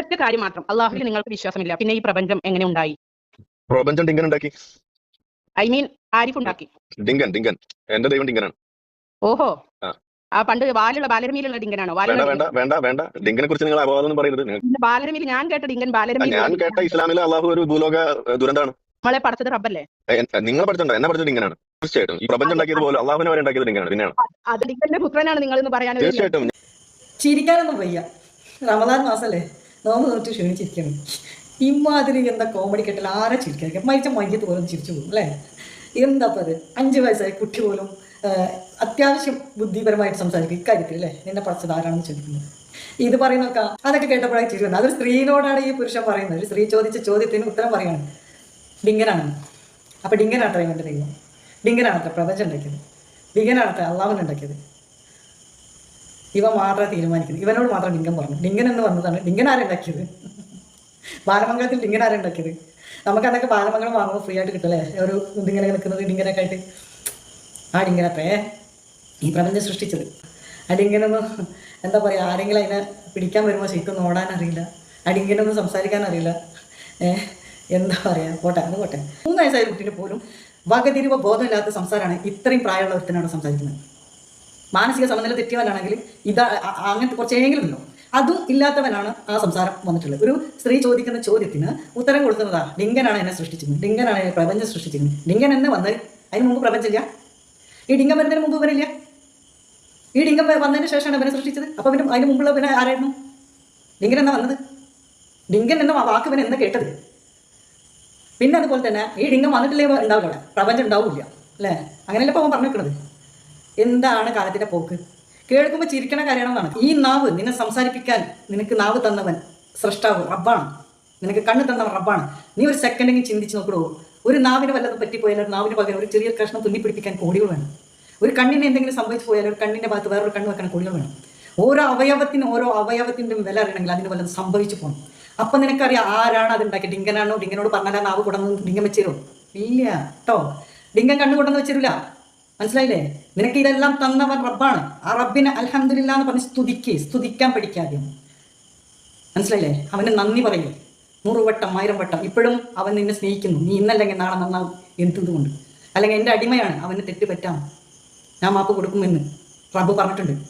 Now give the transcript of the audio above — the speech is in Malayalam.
ഒറ്റ കാര്യം മാത്രം. അള്ളാഹുവിൽ നിങ്ങൾക്ക് വിശ്വാസമില്ല. പിന്നെ ഈ പ്രപഞ്ചം എങ്ങനെ ഉണ്ടായി? പ്രപഞ്ചം ഡിങ്കൻ ഉണ്ടാക്കി. ഐ മീൻ ആരിഫ് ഉണ്ടാക്കി. ഡിങ്കൻ ഡിങ്കൻ. എന്റെ ദൈവം ഡിങ്കനാണ്. ഓഹോ. ആ. പണ്ട് വാലുള്ള ബാലരമിയിലുള്ള ഡിങ്കനാണോ? വേണ്ട വേണ്ട വേണ്ട വേണ്ട. ഡിങ്കനെ കുറിച്ച് നിങ്ങൾ അപവാദം നിങ്ങൾ- ഡിങ്കൻ. ഞാൻ കേട്ട ഡിങ്കൻ ബാലരമി ഞാൻ കേട്ട ഇസ്ലാമിലെ അള്ളാഹു ഒരു ഭൂലോക ദുരന്താണ്. നമ്മളെ പഠിച്ചത് റബ്ബല്ലേ? നിങ്ങൾ പഠിച്ചിട്ടുണ്ടോ എന്നെ പഠിച്ചത് ഡിങ്കനാണ്. തീർച്ചയായിട്ടും. ഈ പ്രപഞ്ചം ഉണ്ടാക്കിയത് പോലെ അള്ളാഹുവിനെ വരെ ഉണ്ടാക്കിയത് ഡിങ്കനാണ്. പിന്നെയാണ്. അത് ഡിങ്കന്റെ പുത്രനാണ് നിങ്ങൾ എന്ന് പറയാൻ തീർച്ചയായിട്ടും. ചിരിക്കാനൊന്നും വയ്യ. റമദാൻ മാസമല്ലേ നോമ്പ് നോറ്റ് ക്ഷീണിച്ചിരിക്കണം ഇമാതിരി എന്താ കോമഡി കെട്ടിൽ ആരെ ചിരിക്കാൻ മരിച്ച മയ്യത്ത് പോലും ചിരിച്ചു പോകും അല്ലേ? എന്താ അത് അഞ്ച് വയസ്സായി കുട്ടി പോലും അത്യാവശ്യം ബുദ്ധിപരമായിട്ട് സംസാരിക്കും ഇക്കാര്യത്തിൽ അല്ലേ? നിന്നെ പഠിച്ചത് ആരാണെന്ന് ചോദിക്കുന്നത്. ഇത് പറയുന്നൊക്കെ അതൊക്കെ കേട്ടപ്പോഴാണ് ചിരി അതൊരു സ്ത്രീനോടാണ് ഈ പുരുഷൻ പറയുന്നത്. ഒരു സ്ത്രീ ചോദിച്ച ചോദ്യത്തിന് ഉത്തരം പറയാണ്. ഡിങ്കനാണ്. അപ്പോൾ ഡിങ്കനാട്ടോ ഇവന്റെ ദൈവം. ഡിങ്കനാണത്ര പ്രപഞ്ചം ഉണ്ടാക്കിയത്. ഡിങ്കനാണത്ര അള്ളാഹുൻ ഇവ മാത്രമേ തീരുമാനിക്കുന്നത്. ഇവനോട് മാത്രം ലിംഗം പറഞ്ഞു. ഡിങ്കൻ എന്ന് പറഞ്ഞതാണ്. ഡിങ്കൻ ആരുണ്ടാക്കിയത് ബാലമംഗലത്തിൽ ഡിങ്കൻ ആരുണ്ടാക്കിയത് നമുക്ക് അതൊക്കെ ബാലമംഗലം വാങ്ങുമ്പോൾ ഫ്രീ ആയിട്ട് കിട്ടല്ലേ ഒരു ഇതിങ്ങനെ നിൽക്കുന്നത് ഡിങ്കനൊക്കെ ആയിട്ട്. ആ ഡിങ്കനത്രേ ഈ പ്രപഞ്ചം സൃഷ്ടിച്ചത്. അടിങ്ങനൊന്ന് എന്താ പറയുക ആരെങ്കിലും അതിനെ പിടിക്കാൻ വരുമ്പോൾ ശരിക്കും ഓടാൻ അറിയില്ല. അടിങ്ങനൊന്നും സംസാരിക്കാൻ അറിയില്ല. എന്താ പറയുക പോട്ടെ അത് പോട്ടെ. മൂന്ന് വയസ്സായ കുട്ടീനെ പോലും വകതിരിവ് ബോധമില്ലാത്ത സംസാരമാണ് ഇത്രയും പ്രായമുള്ള ഒരുത്തനോട് സംസാരിക്കുന്നത്. മാനസിക സമനില തെറ്റിയവനാണെങ്കിൽ ഇതാ അങ്ങനത്തെ കുറച്ചെങ്കിലും ഉണ്ടോ? അതും ഇല്ലാത്തവനാണ് ആ സംസാരം വന്നിട്ടുള്ളത്. ഒരു സ്ത്രീ ചോദിക്കുന്ന ചോദ്യത്തിന് ഉത്തരം കൊടുക്കുന്നതാ. ഡിങ്കനാണ് എന്നെ സൃഷ്ടിച്ചത് ഡിങ്കനാണ് എന്നെ പ്രപഞ്ചം സൃഷ്ടിച്ചത് ഡിങ്കൻ എന്നെ വന്ന് അതിന് മുമ്പ് പ്രപഞ്ചമില്ല? ഈ ഡിങ്കൻ വരുന്നതിന് മുമ്പ് ഇവരില്ല ഈ ഡിങ്കൻ വന്നതിന് ശേഷമാണ് ഇവനെ സൃഷ്ടിച്ചത്? അപ്പൊ പിന്നെ അതിന് മുമ്പുള്ള പിന്നെ ആരായിരുന്നു? ഡിങ്കൻ എന്നാ വന്നത്? ഡിങ്കൻ എന്ന വാക്ക് ഇവൻ എന്താ കേട്ടത്? പിന്നെ അതുപോലെ തന്നെ ഈ ഡിങ്കൻ വന്നിട്ടില്ലേ ഉണ്ടാവില്ല പ്രപഞ്ചം ഉണ്ടാവില്ല. അല്ലേ? അങ്ങനെയല്ലപ്പോൾ അവൻ പറഞ്ഞിരിക്കുന്നത്? എന്താണ് കാലത്തിന്റെ പോക്ക്? കേൾക്കുമ്പോൾ ചിരിക്കണ കാര്യമാണെന്നാണ് ഈ നാവ് നിന്നെ സംസാരിപ്പിക്കാൻ നിനക്ക് നാവ് തന്നവൻ സൃഷ്ടാവ് റബ്ബാണ്. നിനക്ക് കണ്ണ് തന്നവൻ റബ്ബാണ്. നീ ഒരു സെക്കൻഡെങ്കിലും ചിന്തിച്ച് നോക്കണോ ഒരു നാവിന് വല്ലതും പറ്റിപ്പോയാൽ ഒരു നാവിന് പകരം ഒരു ചെറിയ കഷ്ണം തുന്നിപ്പിടിപ്പിക്കാൻ കോടികൾ വേണം. ഒരു കണ്ണിന് എന്തെങ്കിലും സംഭവിച്ചു പോയാൽ ഒരു കണ്ണിന്റെ ഭാഗത്ത് വേറൊരു കണ്ണ് വെക്കാൻ കോടികൾ വേണം. ഓരോ അവയവത്തിനും ഓരോ അവയവത്തിന്റെയും വില അറിയണമെങ്കിൽ അതിന് വല്ലതും സംഭവിച്ചു പോകണം അപ്പം നിനക്കറിയാം ആരാണ് അത് ഉണ്ടാക്കിയത്? ഡിങ്കനാണോ? ഡിങ്കനോട് പറഞ്ഞാൽ നാവ് കൊടന്ന് ഡിങ്കൻ വെച്ചിരോ? ഇല്ല കേട്ടോ ഡിങ്കൻ കണ്ണ് കൊണ്ടെന്ന് വെച്ചിരില്ല മനസ്സിലായില്ലേ? നിനക്ക് ഇതെല്ലാം തന്നവൻ റബ്ബാണ്. ആ റബ്ബിനെ അലഹമില്ല എന്ന് പറഞ്ഞ് സ്തുതിക്ക് സ്തുതിക്കാൻ പഠിക്കാതെ. മനസ്സിലായില്ലേ? അവന് നന്ദി പറയും. നൂറുവട്ടം ആയിരം വട്ടം. ഇപ്പോഴും അവൻ നിന്നെ സ്നേഹിക്കുന്നു. നീ ഇന്നല്ലെങ്കിൽ നാളെ നന്നാവും എന്തുകൊണ്ട് അല്ലെങ്കിൽ എന്റെ അടിമയാണ്. അവന് തെറ്റ് പറ്റാം. ഞാൻ മാപ്പ് കൊടുക്കുമെന്ന് റബ്ബ് പറഞ്ഞിട്ടുണ്ട്.